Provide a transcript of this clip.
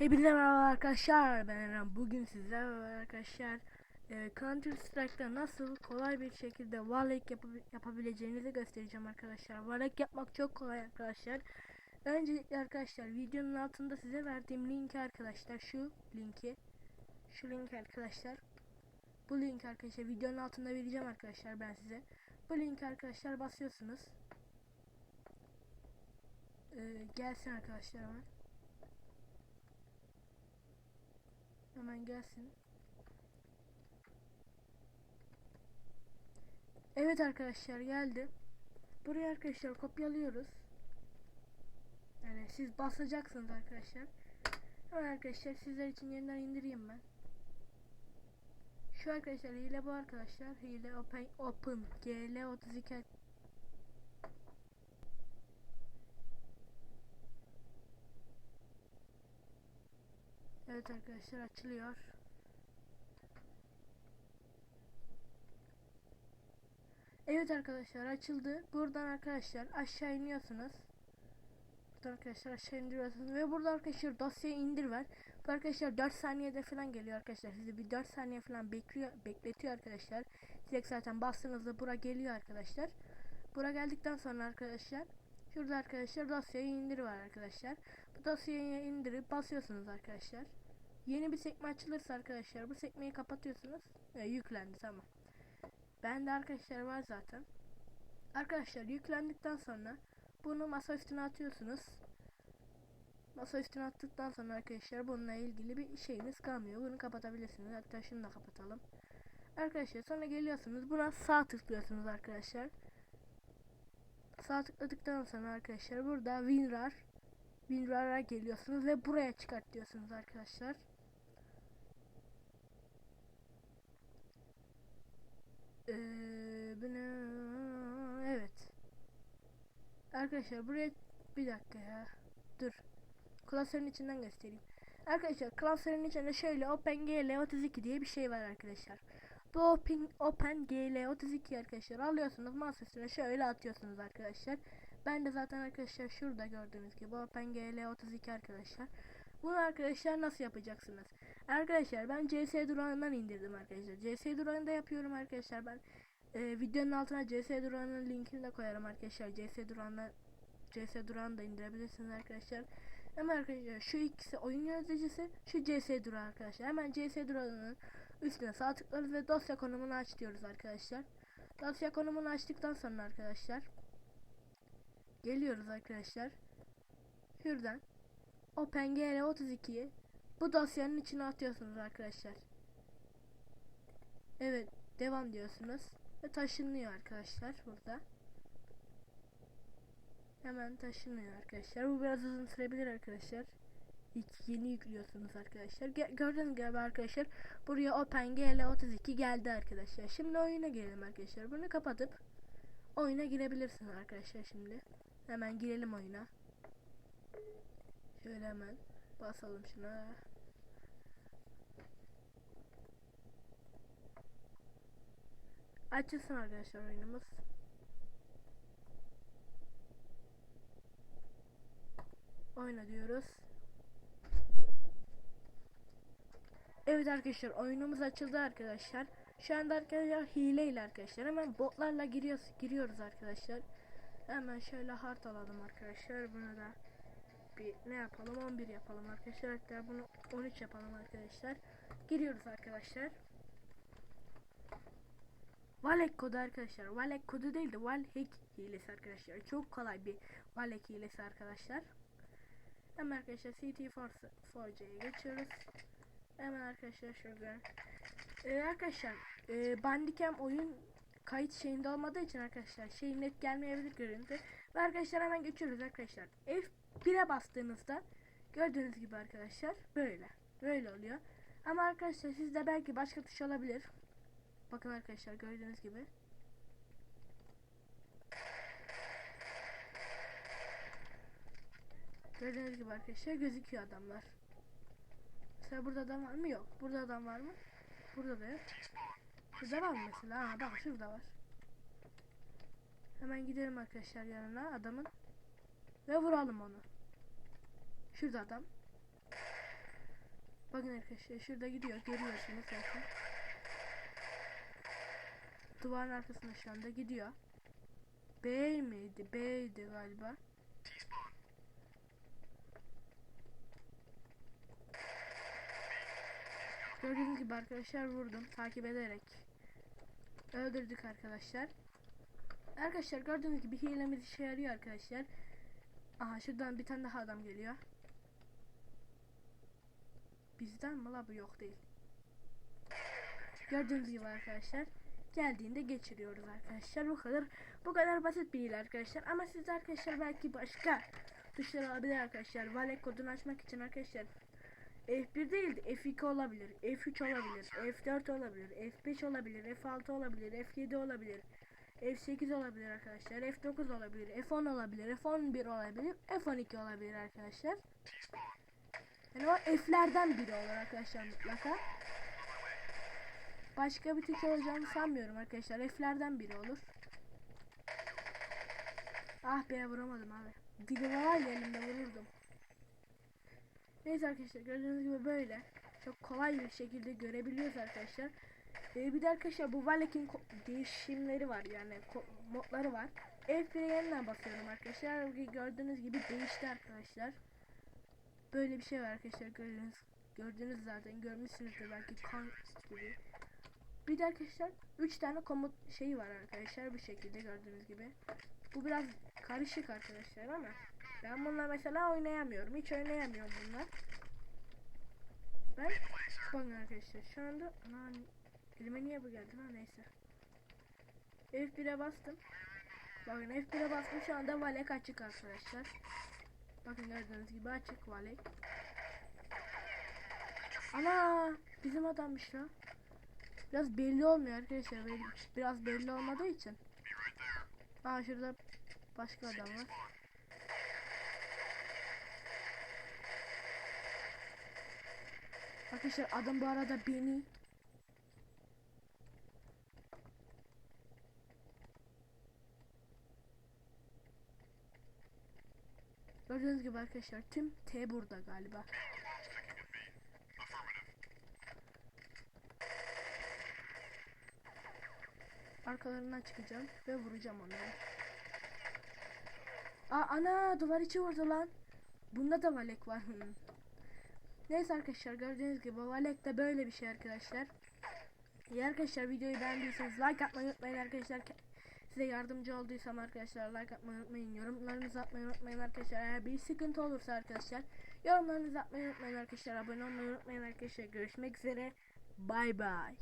Hepinize merhaba arkadaşlar ben Eren. Bugün sizlerle arkadaşlar e, Counter Strike'da nasıl kolay bir şekilde Warlock yapab- yapabileceğinizi göstereceğim arkadaşlar. Warlock yapmak çok kolay arkadaşlar. Öncelikle arkadaşlar videonun altında size verdiğim linki arkadaşlar şu linki Şu link arkadaşlar. Bu link arkadaşlar videonun altında vereceğim arkadaşlar ben size. Bu link arkadaşlar basıyorsunuz. E, Gelsin arkadaşlar hemen Hemen gelsin. Evet arkadaşlar geldi. Buraya arkadaşlar kopyalıyoruz. Yani siz basacaksınız arkadaşlar. Hemen arkadaşlar sizler için yeniden indireyim ben. Şu arkadaşlar hile bu arkadaşlar. Hile open, open GL32 Evet arkadaşlar açılıyor. Evet arkadaşlar açıldı. Buradan arkadaşlar aşağı iniyorsunuz. Buradan arkadaşlar aşağı indiriyorsunuz ve burada arkadaşlar dosyayı indir var. Bu arkadaşlar 4 saniyede falan geliyor arkadaşlar. Sizi bir 4 saniye falan bekliyor, bekletiyor arkadaşlar. Direkt zaten bastığınızda bura geliyor arkadaşlar. Bura geldikten sonra arkadaşlar şurada arkadaşlar dosyayı indir var arkadaşlar. Dosyayı indirip basıyorsunuz arkadaşlar. Yeni bir sekme açılırsa arkadaşlar bu sekmeyi kapatıyorsunuz. E, yüklendi tamam. Ben de arkadaşlar var zaten. Arkadaşlar yüklendikten sonra bunu masa üstüne atıyorsunuz. Masa üstüne attıktan sonra arkadaşlar bununla ilgili bir şeyiniz kalmıyor. Bunu kapatabilirsiniz. Hatta şunu da kapatalım. Arkadaşlar sonra geliyorsunuz. Buna sağ tıklıyorsunuz arkadaşlar. Sağ tıkladıktan sonra arkadaşlar burada WinRAR WinRAR'a geliyorsunuz ve buraya çıkart diyorsunuz arkadaşlar. Ee, evet. Arkadaşlar buraya bir dakika ya. Dur. Klasörün içinden göstereyim. Arkadaşlar klasörün içinde şöyle OpenGL 32 diye bir şey var arkadaşlar. Bu Open, OpenGL 32 arkadaşlar alıyorsunuz masa üstüne şöyle atıyorsunuz arkadaşlar. Ben de zaten arkadaşlar şurada gördüğünüz gibi OpenGL 32 arkadaşlar. Bunu arkadaşlar nasıl yapacaksınız? Arkadaşlar ben CS durağından indirdim arkadaşlar. CS durağında yapıyorum arkadaşlar ben. E, videonun altına CS durağının linkini de koyarım arkadaşlar. CS durağından CS durağını da indirebilirsiniz arkadaşlar. Hemen arkadaşlar şu ikisi oyun yöneticisi, şu CS durağı arkadaşlar. Hemen CS durağının üstüne sağ tıklarız ve dosya konumunu aç diyoruz arkadaşlar. Dosya konumunu açtıktan sonra arkadaşlar geliyoruz arkadaşlar. Şuradan OpenGL 32'yi bu dosyanın içine atıyorsunuz arkadaşlar. Evet devam diyorsunuz ve taşınıyor arkadaşlar burada. Hemen taşınıyor arkadaşlar. Bu biraz uzun sürebilir arkadaşlar. İlk yeni yüklüyorsunuz arkadaşlar. Ge- Gördüğünüz gibi arkadaşlar buraya OpenGL 32 geldi arkadaşlar. Şimdi oyuna girelim arkadaşlar. Bunu kapatıp oyuna girebilirsiniz arkadaşlar şimdi. Hemen girelim oyuna. Şöyle hemen basalım şuna. Açılsın arkadaşlar oyunumuz. Oyna diyoruz. Evet arkadaşlar oyunumuz açıldı arkadaşlar. Şu anda arkadaşlar hileyle arkadaşlar. Hemen botlarla giriyoruz, giriyoruz arkadaşlar. Hemen şöyle hard alalım arkadaşlar. Bunu da bir ne yapalım 11 yapalım arkadaşlar. Hatta bunu 13 yapalım arkadaşlar. Giriyoruz arkadaşlar. Valek kodu arkadaşlar. Valek kodu değil de Valhack hilesi arkadaşlar. Çok kolay bir Valhack hilesi arkadaşlar. Hemen arkadaşlar CT4C'ye geçiyoruz. Hemen arkadaşlar şurada. Ee, arkadaşlar e, Bandicam oyun kayıt şeyinde olmadığı için arkadaşlar şey net gelmeyebilir görüntü. Ve arkadaşlar hemen geçiyoruz arkadaşlar. F1'e bastığınızda gördüğünüz gibi arkadaşlar böyle. Böyle oluyor. Ama arkadaşlar sizde belki başka tuş olabilir. Bakın arkadaşlar gördüğünüz gibi. Gördüğünüz gibi arkadaşlar gözüküyor adamlar. Mesela burada adam var mı? Yok. Burada adam var mı? Burada da yok. Var mı mesela? Ha bak şurada var. Hemen gidelim arkadaşlar yanına adamın. Ve vuralım onu. Şurada adam. Bakın arkadaşlar şurada gidiyor görüyorsunuz zaten. Duvarın arkasında şu anda gidiyor. B miydi? B'ydi galiba. Gördüğünüz gibi arkadaşlar vurdum takip ederek. Öldürdük arkadaşlar. Arkadaşlar gördüğünüz gibi hilemiz işe yarıyor arkadaşlar. Aha şuradan bir tane daha adam geliyor. Bizden mi la bu yok değil. Gördüğünüz gibi arkadaşlar geldiğinde geçiriyoruz arkadaşlar. Bu kadar bu kadar basit bir hile arkadaşlar. Ama siz arkadaşlar belki başka tuşlar olabilir arkadaşlar. Valet kodunu açmak için arkadaşlar F1 değil de F2 olabilir, F3 olabilir, F4 olabilir, F5 olabilir, F6 olabilir, F7 olabilir, F8 olabilir arkadaşlar, F9 olabilir, F10 olabilir, F11 olabilir, F12 olabilir arkadaşlar. Yani o F'lerden biri olur arkadaşlar mutlaka. Başka bir tuş olacağını sanmıyorum arkadaşlar. F'lerden biri olur. Ah be vuramadım abi. Dili var ya elimde vururdum. Neyse arkadaşlar gördüğünüz gibi böyle çok kolay bir şekilde görebiliyoruz arkadaşlar. Ee, bir de arkadaşlar bu Valek'in ko- değişimleri var yani modları var. F1'e yeniden basıyorum arkadaşlar. Gördüğünüz gibi değişti arkadaşlar. Böyle bir şey var arkadaşlar gördüğünüz gördüğünüz zaten görmüşsünüzdür belki kan gibi. Bir de arkadaşlar 3 tane komut şeyi var arkadaşlar bu şekilde gördüğünüz gibi. Bu biraz karışık arkadaşlar ama ben bunlar mesela oynayamıyorum. Hiç oynayamıyorum bunlar. Ben bakın arkadaşlar şu anda aman elime niye bu geldi ha neyse. F1'e bastım. Bakın F1'e bastım şu anda valek açık arkadaşlar. Bakın gördüğünüz gibi açık valek. Ana bizim adammış la. Biraz belli olmuyor arkadaşlar. Biraz belli olmadığı için. Aa şurada başka adam var. Arkadaşlar adam bu arada beni Gördüğünüz gibi arkadaşlar tüm T burada galiba. Arkalarından çıkacağım ve vuracağım onları. Aa ana duvar içi vurdu lan. Bunda da valek var. Neyse arkadaşlar gördüğünüz gibi valek de böyle bir şey arkadaşlar. İyi arkadaşlar videoyu beğendiyseniz like atmayı unutmayın arkadaşlar. Size yardımcı olduysam arkadaşlar like atmayı unutmayın. Yorumlarınızı atmayı unutmayın arkadaşlar. Eğer bir sıkıntı olursa arkadaşlar yorumlarınızı atmayı unutmayın arkadaşlar. Abone olmayı unutmayın arkadaşlar. Görüşmek üzere. Bay bay.